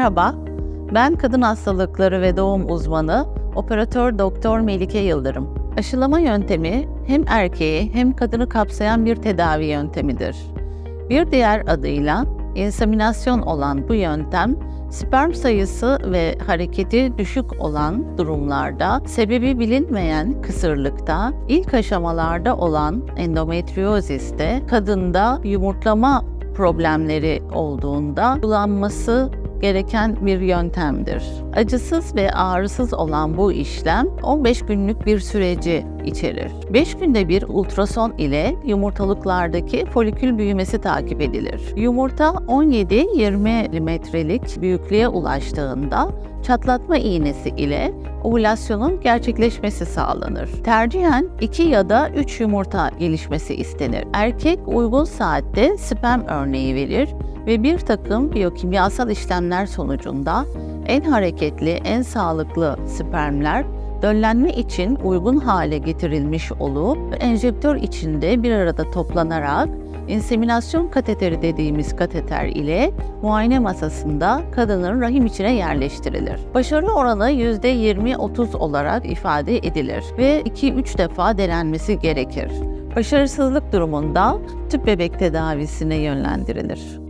Merhaba, ben kadın hastalıkları ve doğum uzmanı operatör doktor Melike Yıldırım. Aşılama yöntemi hem erkeği hem kadını kapsayan bir tedavi yöntemidir. Bir diğer adıyla inseminasyon olan bu yöntem, sperm sayısı ve hareketi düşük olan durumlarda, sebebi bilinmeyen kısırlıkta, ilk aşamalarda olan endometrioziste, kadında yumurtlama problemleri olduğunda kullanması gereken bir yöntemdir. Acısız ve ağrısız olan bu işlem 15 günlük bir süreci içerir. 5 günde bir ultrason ile yumurtalıklardaki folikül büyümesi takip edilir. Yumurta 17-20 milimetrelik büyüklüğe ulaştığında çatlatma iğnesi ile ovülasyonun gerçekleşmesi sağlanır. Tercihen 2 ya da 3 yumurta gelişmesi istenir. Erkek uygun saatte sperm örneği verir ve bir takım biyokimyasal işlemler sonucunda en hareketli, en sağlıklı spermler döllenme için uygun hale getirilmiş olup enjektör içinde bir arada toplanarak inseminasyon kateteri dediğimiz kateter ile muayene masasında kadının rahim içine yerleştirilir. Başarı oranı %20-30 olarak ifade edilir ve 2-3 defa denenmesi gerekir. Başarısızlık durumunda tüp bebek tedavisine yönlendirilir.